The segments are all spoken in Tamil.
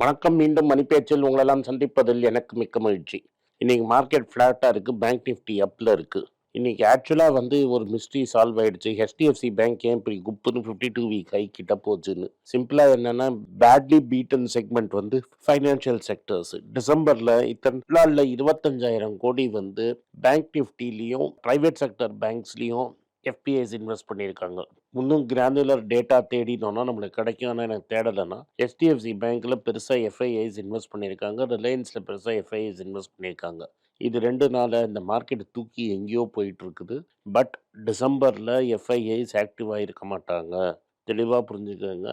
வணக்கம் மீண்டும் மணிப்பேச்சில் உங்களெல்லாம் சந்திப்பதில் எனக்கு மிக்க மகிழ்ச்சி. இன்னைக்கு மார்க்கெட் ஃப்ளாட்டாக இருக்குது பேங்க் நிஃப்டி அப்பில் இருக்குது இன்னைக்கு ஆக்சுவலாக வந்து ஒரு மிஸ்ட்ரி சால்வ் ஆயிடுச்சு. ஹெச்டிஎஃப்சி பேங்க் ஏன் இப்படி குப்புன்னு ஃபிஃப்டி டூ வீக் ஹை கிட்ட போச்சுன்னு. சிம்பிளாக என்னென்னா பேட்லி பீட்டன் செக்மெண்ட் வந்து ஃபைனான்ஷியல் செக்டர்ஸ் டிசம்பரில் இத்தனை நாளில் இருபத்தஞ்சாயிரம் கோடி வந்து பேங்க் நிஃப்டிலையும் ப்ரைவேட் செக்டர் பேங்க்ஸ்லேயும் எஃபிஐஸ் இன்வெஸ்ட் பண்ணியிருக்காங்க. இன்னும் கிரானுலர் டேட்டா தேடினோம்னா நம்மளுக்கு கிடைக்கும். ஆனால் எனக்கு தேடலைன்னா ஹெச்டிஎஃப்சி பேங்க்கில் பெருசாக எஃப்ஐஐஸ் இன்வெஸ்ட் பண்ணியிருக்காங்க. ரிலையன்ஸில் பெருசாக எஃப்ஐஐஸ் இன்வெஸ்ட் பண்ணியிருக்காங்க. இது ரெண்டு நாளாக இந்த மார்க்கெட் தூக்கி எங்கேயோ போயிட்டு இருக்குது பட் டிசம்பரில் எஃப்ஐஐஸ் ஆக்டிவாக இருக்க மாட்டாங்க. தெளிவாக புரிஞ்சுக்கோங்க.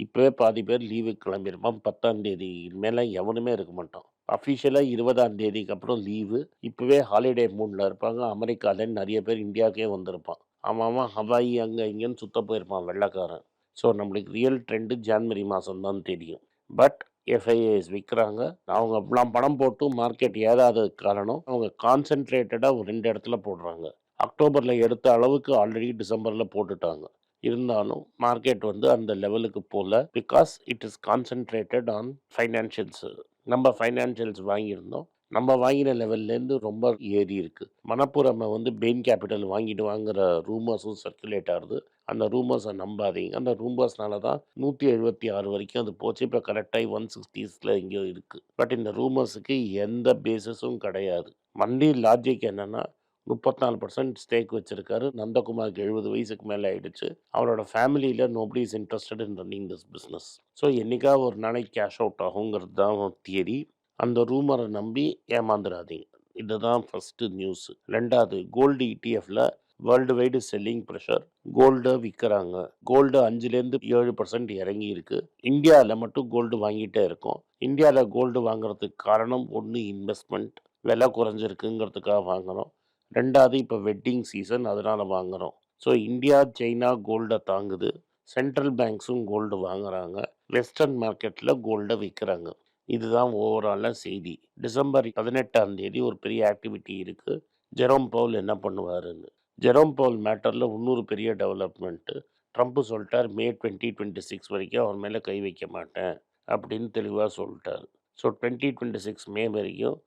இப்போவே பாதி பேர் லீவுக்கு கிளம்பியிருப்பான் பத்தாம் தேதி மேலே எவனுமே இருக்க மாட்டான். அஃபிஷியலாக இருபதாம் தேதிக்கு அப்புறம் லீவு இப்போவே ஹாலிடே மூடில் இருப்பாங்க. அமெரிக்காவில் நிறைய பேர் இந்தியாவுக்கே வந்திருப்பான். அவன் அவன் ஹவாயி அங்கே இங்கேன்னு சுத்த போயிருப்பான் வெள்ளைக்காரன். ஸோ நம்மளுக்கு ரியல் ட்ரெண்டு ஜான்வரி மாதம் தான் தெரியும். பட் எஃப்ஐஏஎஸ் விற்கிறாங்க அவங்க அப்படிலாம் பணம் போட்டு மார்க்கெட் ஏதாவது காரணம் அவங்க கான்சென்ட்ரேட்டடாக ஒரு ரெண்டு இடத்துல போடுறாங்க. அக்டோபரில் எடுத்த அளவுக்கு ஆல்ரெடி டிசம்பரில் போட்டுட்டாங்க. இருந்தாலும் மார்க்கெட் வந்து அந்த லெவலுக்கு போகல because it is concentrated on financials நம்ம ஃபைனான்ஷியல்ஸ் வாங்கியிருந்தோம். நம்ம வாங்கின லெவல்லேருந்து ரொம்ப ஏறி இருக்குது மணப்புறமை வந்து பெயின் கேபிட்டல் வாங்கிட்டு வாங்குற ரூமர்ஸும் சர்க்குலேட் ஆகுது. அந்த ரூமர்ஸை நம்பாதீங்க. அந்த ரூமர்ஸ்னால தான் நூற்றி எழுபத்தி ஆறு வரைக்கும் அது போச்சு. இப்போ கரெக்டாகி ஒன் சிக்ஸ்டீஸில் எங்கேயோ இருக்குது பட் இந்த ரூமர்ஸுக்கு எந்த பேசிஸும் கிடையாது. மண்டி லாஜிக் என்னென்னா முப்பத்தாலு பர்சன்ட் ஸ்டேக் வச்சுருக்காரு. நந்தகுமாருக்கு எழுபது வயசுக்கு மேலே ஆயிடுச்சு. அவரோட ஃபேமிலியில் nobody is interested in running this business so என்னைக்கா ஒரு நாளைக்கு கேஷ் அவுட் ஆகுங்கிறது தான் தியரி அந்த ரூமரை நம்பி ஏமாந்துடாதீங்க இதுதான் ஃபஸ்ட்டு நியூஸ். ரெண்டாவது கோல்டு இடிஎஃப்ல வேர்ல்டு வைடு செல்லிங் ப்ரெஷர். கோல்டை விற்கிறாங்க கோல்டு அஞ்சுலேருந்து ஏழு பர்சன்ட் இறங்கி இருக்கு இந்தியாவில் மட்டும் கோல்டு வாங்கிட்டே இருக்கோம். இந்தியாவில் கோல்டு வாங்குறதுக்கு காரணம் ஒன்று இன்வெஸ்ட்மெண்ட். விலை குறைஞ்சிருக்குங்கிறதுக்காக வாங்குறோம். ரெண்டாவது இப்போ வெட்டிங் சீசன் அதனால வாங்குறோம். ஸோ இந்தியா சைனா கோல்டை தாங்குது. சென்ட்ரல் பேங்க்ஸும் கோல்டு வாங்குறாங்க. வெஸ்டர்ன் மார்க்கெட்டில் கோல்டை விற்கிறாங்க இதுதான் ஓவராலாக செய்தி. டிசம்பர் பதினெட்டாம் தேதி ஒரு பெரிய ஆக்டிவிட்டி இருக்குது ஜெரோம் பவுல் என்ன பண்ணுவாருன்னு. ஜெரோம் பவுல் மேட்டரில் இன்னொரு பெரிய டெவலப்மெண்ட்டு ட்ரம்ப் சொல்லிட்டார் மே டுவெண்ட்டி டுவெண்ட்டி சிக்ஸ் வரைக்கும் அவர் மேலே கை வைக்க மாட்டேன். அப்படின்னு தெளிவாக சொல்லிட்டார். So twenty twenty six May வரைக்கும்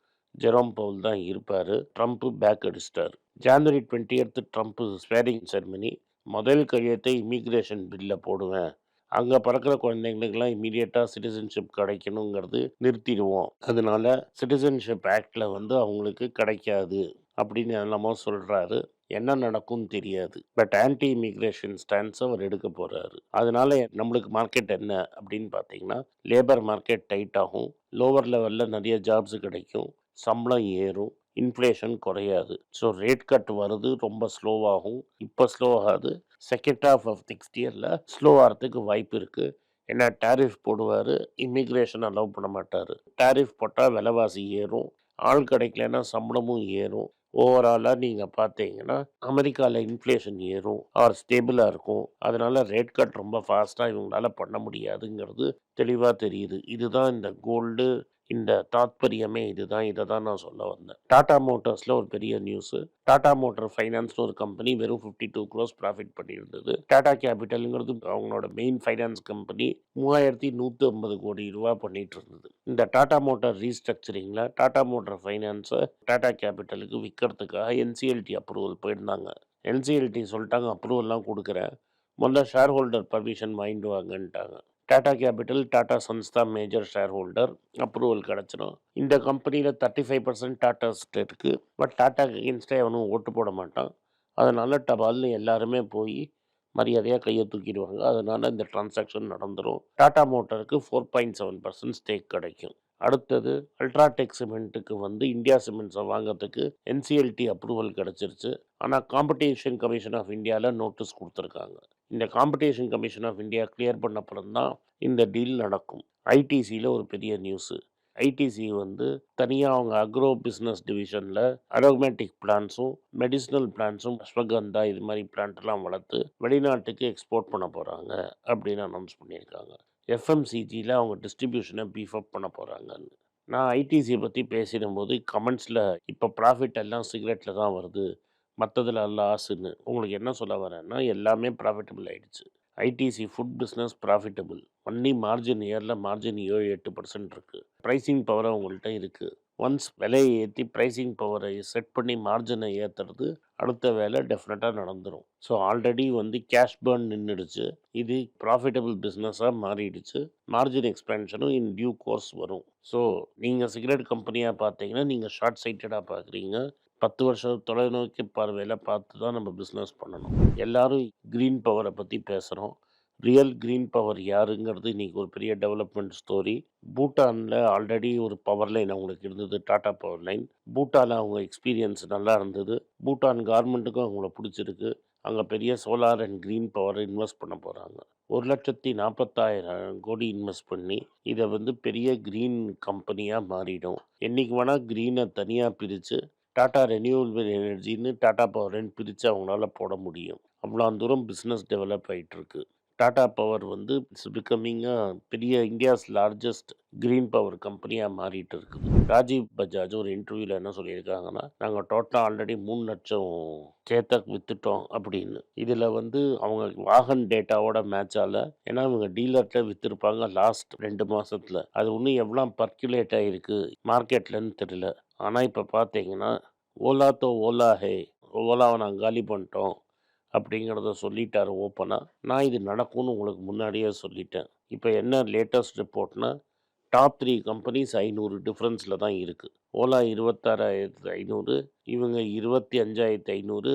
ஜெரோம் பவுல் தான் இருப்பார். ட்ரம்ப்பு பேக் அடிச்சிட்டார். ஜான்வரி டுவெண்ட்டி எடுத்து ட்ரம்ப்பு ஸ்வேரிங் செர்மனி முதல் கையெழுத்தை இமிக்ரேஷன் பில்லில் போடுவேன். அங்கே பிறக்கிற குழந்தைங்களுக்கெல்லாம் இமீடியட்டாக சிட்டிசன்ஷிப் கிடைக்கணுங்கிறது நிறுத்திடுவோம். அதனால சிட்டிசன்ஷிப் ஆக்டில் வந்து அவங்களுக்கு கிடைக்காது அப்படின்னு என்னமோ சொல்கிறாரு என்ன நடக்கும்னு தெரியாது. பட் ஆன்டி இமிக்ரேஷன் ஸ்டான்ஸ் அவர் எடுக்க போகிறாரு அதனால நம்மளுக்கு மார்க்கெட் என்ன அப்படின்னு பார்த்தீங்கன்னா லேபர் மார்க்கெட் டைட் ஆகும். லோவர் லெவலில் நிறைய ஜாப்ஸ் கிடைக்கும். சம்பளம் ஏறும். இன்ஃப்ளேஷன் குறையாது. ஸோ ரேட் கட் வருது ரொம்ப ஸ்லோவாகும் இப்போ ஸ்லோ ஆகாது. செகண்ட் ஹாஃப் ஆஃப் நெக்ஸ்ட் இயரில் ஸ்லோ ஆகிறதுக்கு வாய்ப்பு இருக்குது ஏன்னா டேரிஃப் போடுவார் இமிக்ரேஷன் அலோவ் பண்ண மாட்டார். டேரிஃப் போட்டால் விலைவாசி ஏறும். ஆள் கிடைக்கலன்னா சம்பளமும் ஏறும். ஓவராலாக நீங்கள் பார்த்தீங்கன்னா அமெரிக்காவில் இன்ஃப்ளேஷன் ஏறும். ஆர் ஸ்டேபிளாக இருக்கும். அதனால் ரேட் கட் ரொம்ப ஃபாஸ்ட்டாக இவங்களால பண்ண முடியாதுங்கிறது தெளிவாக தெரியுது. இதுதான் இந்த கோல்டு இந்த தாத்பரியமே இதுதான். இதை தான் நான் சொல்ல வந்தேன். டாடா மோட்டார்ஸில் ஒரு பெரிய நியூஸு டாடா மோட்டார் ஃபைனான்ஸ்னு ஒரு கம்பெனி வெறும் ஃபிஃப்டி டூ க்ரோஸ் ப்ராஃபிட் பண்ணியிருந்தது டாடா கேபிட்டலுங்கிறது அவங்களோட மெயின் ஃபைனான்ஸ் கம்பெனி மூவாயிரத்தி நூற்றி ஐம்பது கோடி ரூபா பண்ணிட்டு இருந்தது இந்த டாடா மோட்டார் ரீஸ்ட்ரக்சரிங்கில் டாடா மோட்டார் ஃபைனான்ஸை டாடா கேபிட்டலுக்கு விற்கிறதுக்காக என்சிஎல்டி அப்ரூவல் போயிருந்தாங்க. என்சிஎல்டி சொல்லிட்டாங்க அப்ரூவல்லாம் கொடுக்குறேன். முதல்ல ஷேர் ஹோல்டர் பர்மிஷன் வாங்கிட்டு வாங்கன்ட்டாங்க. டாடா கேபிட்டல் டாடா சன்ஸ் தான் மேஜர் ஷேர் ஹோல்டர் அப்ரூவல் கிடச்சிடும் இந்த கம்பெனியில் தேர்ட்டி ஃபைவ் பர்சன்ட் டாட்டாஸ் இருக்குது பட் டாட்டா அகேன்ஸ்டே அவனும் ஓட்டு போட மாட்டான். அதனால் டபால்னு எல்லாருமே போய் மரியாதையாக கையை தூக்கிடுவாங்க. அதனால் இந்த டிரான்சாக்ஷன் நடந்துடும் டாடா மோட்டருக்கு four point seven percent stake கிடைக்கும். அடுத்தது அல்ட்ராடெக் சிமெண்ட்டுக்கு வந்து இந்தியா சிமெண்ட்ஸை வாங்குறதுக்கு என்சிஎல்டி அப்ரூவல் கிடச்சிருச்சு. ஆனால் காம்படிஷன் கமிஷன் ஆஃப் இந்தியாவில் நோட்டீஸ் கொடுத்துருக்காங்க. இந்த competition commission of India clear பண்ண அப்புறம் தான் இந்த டீல் நடக்கும் ஐடிசியில் ஒரு பெரிய நியூஸு ஐடிசி வந்து தனியாக அவங்க அக்ரோ பிஸ்னஸ் டிவிஷனில் அரோமேட்டிக் பிளான்ஸும் மெடிசினல் பிளான்ஸும் அஸ்வகந்தா இது மாதிரி பிளான்ட்லாம் வளர்த்து வெளிநாட்டுக்கு எக்ஸ்போர்ட் பண்ண போகிறாங்க அப்படின்னு அனௌன்ஸ் பண்ணியிருக்காங்க. எஃப்எம்சிஜியில் அவங்க டிஸ்ட்ரிபியூஷனை பீஃப் அப் பண்ண போகிறாங்கன்னு நான் ஐடிசியை பற்றி பேசிடும்போது கமெண்ட்ஸில் இப்போ ப்ராஃபிட் எல்லாம் சிகரெட்டில் தான் வருது. மற்றதில் லாஸுன்னு உங்களுக்கு என்ன சொல்ல வரேன்னா எல்லாமே ப்ராஃபிட்டபிள் ஆகிடுச்சு ITC food business profitable only margin இயரில் மார்ஜின் ஏழு எட்டு பர்சன்ட் இருக்குது ப்ரைஸிங் பவர் அவங்கள்ட்ட இருக்குது ஒன்ஸ் விலையை ஏற்றி ப்ரைஸிங் பவரை செட் பண்ணி மார்ஜினை ஏற்றுறது அடுத்த வேலை டெஃபினட்டாக நடந்துடும் ஸோ ஆல்ரெடி வந்து கேஷ் பேர்ன் நின்றுடுச்சு இது ப்ராஃபிட்டபிள் பிஸ்னஸாக மாறிடுச்சு. மார்ஜின் எக்ஸ்பென்ஷனும் இன் டியூ கோர்ஸ் வரும். ஸோ நீங்கள் சிகரெட் கம்பெனியாக பார்த்தீங்கன்னா நீங்கள் ஷார்ட் சைட்டடாக பார்க்குறீங்க. பத்து வருஷம் தொலைநோக்கி பார்வையில் பார்த்து தான் நம்ம பிஸ்னஸ் பண்ணணும். எல்லாரும் க்ரீன் பவரை பற்றி பேசுகிறோம் ரியல் க்ரீன் பவர் யாருங்கிறது இன்றைக்கி ஒரு பெரிய டெவலப்மெண்ட் ஸ்டோரி பூட்டானில் ஆல்ரெடி ஒரு பவர் லைன் அவங்களுக்கு இருந்தது டாடா பவர் லைன் பூட்டானில் அவங்க எக்ஸ்பீரியன்ஸ் நல்லா இருந்தது. பூட்டான் கவர்மெண்ட்டுக்கும் அவங்கள பிடிச்சிருக்கு. அங்கே பெரிய solar and green power invest பண்ண போகிறாங்க ஒரு லட்சத்தி நாற்பத்தாயிரம் கோடி இன்வெஸ்ட் பண்ணி இதை வந்து பெரிய க்ரீன் கம்பெனியாக மாறிடும். என்றைக்கு வேணால் க்ரீனை தனியாக பிரித்து டாடா ரெனியூவபிள் எனர்ஜின்னு டாடா பவர்னு பிரித்து அவங்களால போட முடியும். அவ்வளோ தூரம் பிஸ்னஸ் டெவலப் ஆகிட்டுருக்கு டாடா பவர் வந்து இட்ஸ் பிகமிங்காக பெரிய இந்தியாஸ் லார்ஜஸ்ட் க்ரீன் பவர் கம்பெனியாக மாறிட்டு இருக்குது ராஜீவ் பஜாஜ் ஒரு இன்டர்வியூவில் என்ன சொல்லியிருக்காங்கன்னா நாங்கள் டோட்டலாக ஆல்ரெடி மூணு லட்சம் சேத்தக் விற்றுட்டோம் அப்படின்னு. இதில் வந்து அவங்க வாகன் டேட்டாவோட மேட்ச் ஏன்னா அவங்க டீலர்கிட்ட விற்றுருப்பாங்க லாஸ்ட் ரெண்டு மாதத்தில் அது இன்னும் எவ்வளோ பர்க்குலேட் ஆகிருக்கு மார்க்கெட்லன்னு தெரியல. ஆனால் இப்போ பார்த்தீங்கன்னா ஓலா தோ ஓலா ஹே ஓலாவை நாங்கள் காலி பண்ணிட்டோம் அப்படிங்கிறத சொல்லிட்டார் ஓப்பனாக நான் இது நடக்கும்னு உங்களுக்கு முன்னாடியே சொல்லிட்டேன். இப்போ என்ன லேட்டஸ்ட் ரிப்போர்ட்னா டாப் த்ரீ கம்பெனிஸ் ஐநூறு டிஃப்ரென்ஸில் தான் இருக்குது ஓலா இருபத்தாறாயிரத்து ஐநூறு இவங்க இருபத்தி அஞ்சாயிரத்து ஐநூறு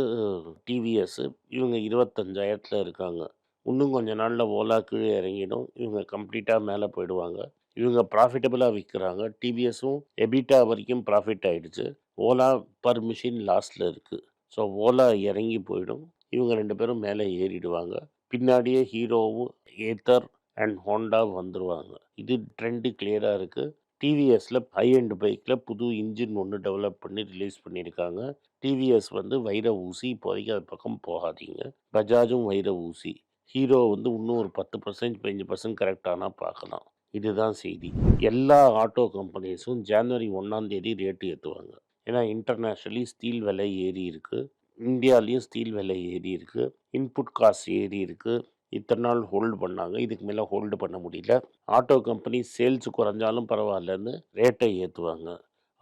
டிவிஎஸ்ஸு இவங்க இருபத்தஞ்சாயிரத்தில் இருக்காங்க. இன்னும் கொஞ்ச நாளில் ஓலா கீழே இறங்கிடும். இவங்க கம்ப்ளீட்டாக மேலே போயிடுவாங்க. இவங்க ப்ராஃபிட்டபுளாக விற்கிறாங்க டிவிஎஸும் எபிட்டா வரைக்கும் ப்ராஃபிட் ஆகிடுச்சு ஓலா பர் மிஷின் லாஸ்ட்டில் இருக்குது ஸோ ஓலா இறங்கி போயிடும். இவங்க ரெண்டு பேரும் மேலே ஏறிடுவாங்க. பின்னாடியே ஹீரோவும் ஏத்தர் அண்ட் ஹோண்டா வந்துடுவாங்க இது ட்ரெண்டு கிளியராக இருக்குது டிவிஎஸில் ஹை அண்ட் பைக்கில் புது இன்ஜின் ஒன்று டெவலப் பண்ணி ரிலீஸ் பண்ணியிருக்காங்க. டிவிஎஸ் வந்து வைர ஊசி இப்போதைக்கு அது பக்கம் போகாதீங்க. பஜாஜும் வைர ஊசி. ஹீரோ வந்து இன்னும் ஒரு பத்து பர்சன்ட் பதினஞ்சு பர்சன்ட் கரெக்டானா பார்க்கலாம். இதுதான் செய்தி. எல்லா ஆட்டோ கம்பெனிஸும் ஜனவரி ஒன்றாம் தேதி ரேட்டு ஏற்றுவாங்க ஏன்னா இன்டர்நேஷ்னலி ஸ்டீல் விலை ஏறி இருக்குது இந்தியாலேயும் ஸ்டீல் விலை ஏறி இருக்குது இன்புட் காஸ்ட் ஏறி இருக்குது இத்தனை நாள் ஹோல்டு பண்ணாங்க. இதுக்கு மேலே ஹோல்டு பண்ண முடியல. ஆட்டோ கம்பெனி சேல்ஸ் குறைஞ்சாலும் பரவாயில்லன்னு ரேட்டை ஏற்றுவாங்க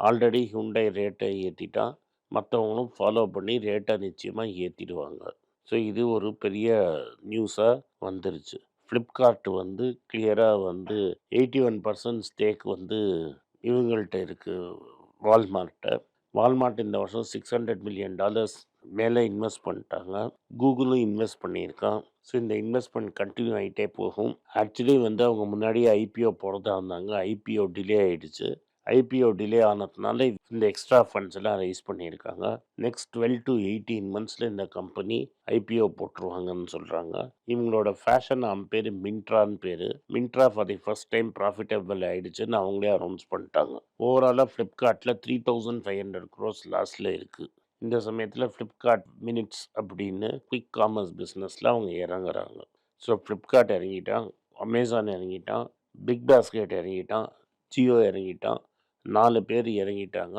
ஆல்ரெடி ஹுண்டை ரேட்டை ஏற்றிட்டா மற்றவங்களும் ஃபாலோ பண்ணி ரேட்டை நிச்சயமாக ஏற்றிடுவாங்க ஸோ இது ஒரு பெரிய நியூஸாக வந்துருச்சு. ஃப்ளிப்கார்ட் வந்து கிளியராக வந்து எயிட்டி ஒன் பர்சன்ட் ஸ்டேக் வந்து இவங்கள்ட்ட இருக்குது வால்மார்ட்டை வால்மார்ட் இந்த வருஷம் சிக்ஸ் ஹண்ட்ரட் மில்லியன் டாலர்ஸ் மேலே இன்வெஸ்ட் பண்ணிட்டாங்க. கூகுளும் இன்வெஸ்ட் பண்ணியிருக்கான். ஸோ இந்த இன்வெஸ்ட்மெண்ட் கண்டினியூ ஆகிட்டே போகும். ஆக்சுவலி வந்து அவங்க முன்னாடியே ஐபிஓ போகிறதா இருந்தாங்க. ஐபிஓ டிலே ஆகிடுச்சு ஐபிஓ டிலே ஆனதுனால இந்த எக்ஸ்ட்ரா ஃபண்ட்ஸ் எல்லாம் ரைஸ் பண்ணியிருக்காங்க. நெக்ஸ்ட் டுவெல் டு எயிட்டீன் மந்த்ஸில் இந்த கம்பெனி ஐபிஓ போட்டுருவாங்கன்னு சொல்கிறாங்க இவங்களோட ஃபேஷன் ஆம் பேர் மின்ட்ரான்னு பேர். Myntra for the first time profitable ஆகிடுச்சுன்னு அவங்களே அனௌன்ஸ் பண்ணிட்டாங்க. ஓவராலாக ஃப்ளிப்கார்ட்டில் three thousand five hundred crores லாஸில் இருக்குது இந்த சமயத்தில் ஃப்ளிப்கார்ட் மினிட்ஸ் அப்படின்னு குயிக் காமர்ஸ் பிஸ்னஸில் அவங்க இறங்குறாங்க. ஸோ ஃப்ளிப்கார்ட் இறங்கிட்டான் அமேசான் இறங்கிட்டான் பிக் பாஸ்கெட் இறங்கிட்டான் ஜியோ இறங்கிட்டான் நாலு பேர் இறங்கிட்டாங்க.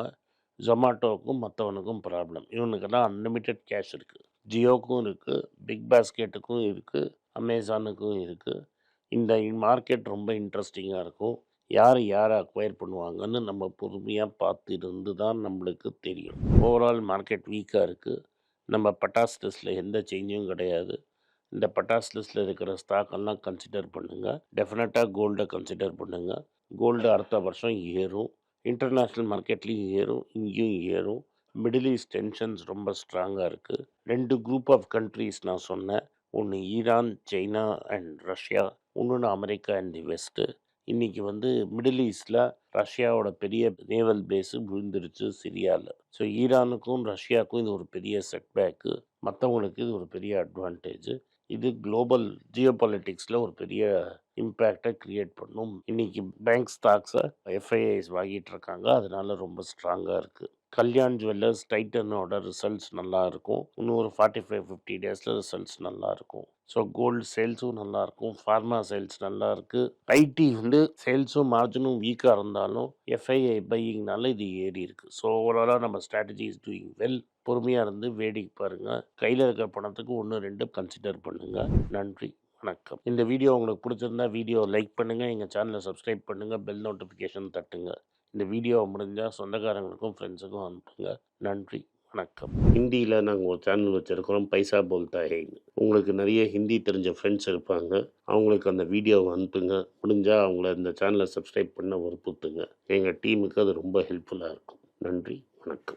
ஜொமாட்டோவுக்கும் மற்றவனுக்கும் ப்ராப்ளம் இவனுக்கெல்லாம் அன்லிமிட்டெட் கேஷ் இருக்குது ஜியோக்கும் இருக்குது பிக் பாஸ்கெட்டுக்கும் இருக்குது அமேசானுக்கும் இருக்குது இந்த மார்க்கெட் ரொம்ப இன்ட்ரெஸ்டிங்காக இருக்கும். யார் யாரை அக்வயர் பண்ணுவாங்கன்னு நம்ம பொறுமையாக பார்த்து இருந்து தான் நம்மளுக்கு தெரியும். ஓவரால் மார்க்கெட் வீக்காக இருக்குது நம்ம பட்டாஸ் லிஸ்ட்டில் எந்த சேஞ்சும் கிடையாது. இந்த பட்டாஸ் லிஸ்ட்டில் இருக்கிற ஸ்டாக்கெல்லாம் கன்சிடர் பண்ணுங்கள் டெஃபினட்டாக கோல்டை கன்சிடர் பண்ணுங்கள் கோல்டு அடுத்த வருஷம் ஏறும். இன்டர்நேஷ்னல் மார்க்கெட்லேயும் ஏறும் இங்கேயும் ஏறும். மிடில் ஈஸ்ட் டென்ஷன்ஸ் ரொம்ப ஸ்ட்ராங்காக இருக்குது ரெண்டு குரூப் ஆஃப் கண்ட்ரீஸ் நான் சொன்னேன். ஒன்று ஈரான் சைனா அண்ட் ரஷ்யா. இன்னொன்று அமெரிக்கா அண்ட் தி வெஸ்ட்டு இன்றைக்கி வந்து மிடில் ஈஸ்டில் ரஷ்யாவோட பெரிய நேவல் பேஸு விழுந்துருச்சு சிரியாவில் ஸோ ஈரானுக்கும் ரஷ்யாவுக்கும் இது ஒரு பெரிய செட்பேக்கு மற்றவங்களுக்கு இது ஒரு பெரிய அட்வான்டேஜ் இது குளோபல் ஜியோ பாலிட்டிக்ஸில் ஒரு பெரிய இம்பேக்டை க்ரியேட் பண்ணும். இன்னைக்கு பேங்க் ஸ்டாக்ஸை எஃப்ஐஐஸ் வாங்கிட்டு இருக்காங்க. அதனால ரொம்ப ஸ்ட்ராங்காக இருக்குது கல்யாண் ஜுவல்லர்ஸ் டைட்டனோட ரிசல்ட்ஸ் நல்லா இருக்கும். இன்னும் ஒரு ஃபார்ட்டி ஃபைவ் ஃபிஃப்டி டேஸில் ரிசல்ட்ஸ் நல்லா இருக்கும். ஸோ கோல்டு சேல்ஸும் நல்லாயிருக்கும் ஃபார்மா சேல்ஸ் நல்லா இருக்குது ஐடி வந்து சேல்ஸும் மார்ஜினும் வீக்காக இருந்தாலும் எஃப்ஐஐ பையிங்னால இது ஏறி இருக்குது ஸோ ஓவராலாக நம்ம ஸ்ட்ராட்டஜி இஸ் டூயிங் வெல் பொறுமையாக இருந்து வேடிக்கை பாருங்கள் கையில் இருக்கிற பணத்துக்கு ஒன்று ரெண்டு கன்சிடர் பண்ணுங்கள் நன்றி வணக்கம். இந்த வீடியோ உங்களுக்கு பிடிச்சிருந்தா வீடியோ லைக் பண்ணுங்கள் எங்கள் சேனலை சப்ஸ்கிரைப் பண்ணுங்கள் பெல் நோட்டிஃபிகேஷன் தட்டுங்க. இந்த வீடியோ முடிஞ்சால் சொந்தக்காரங்களுக்கும் ஃப்ரெண்ட்ஸுக்கும் அனுப்புங்க. நன்றி வணக்கம். ஹிந்தியில் நாங்கள் ஒரு சேனல் வச்சுருக்கிறோம். பைசா போல்தா ஹேன்னு உங்களுக்கு நிறைய ஹிந்தி தெரிஞ்ச ஃப்ரெண்ட்ஸ் இருப்பாங்க. அவங்களுக்கு அந்த வீடியோவை அனுப்புங்க. முடிஞ்சால் அவங்கள இந்த சேனலை சப்ஸ்கிரைப் பண்ண வற்புறுத்துங்க. எங்கள் டீமுக்கு அது ரொம்ப ஹெல்ப்ஃபுல்லாக இருக்கும். நன்றி வணக்கம்.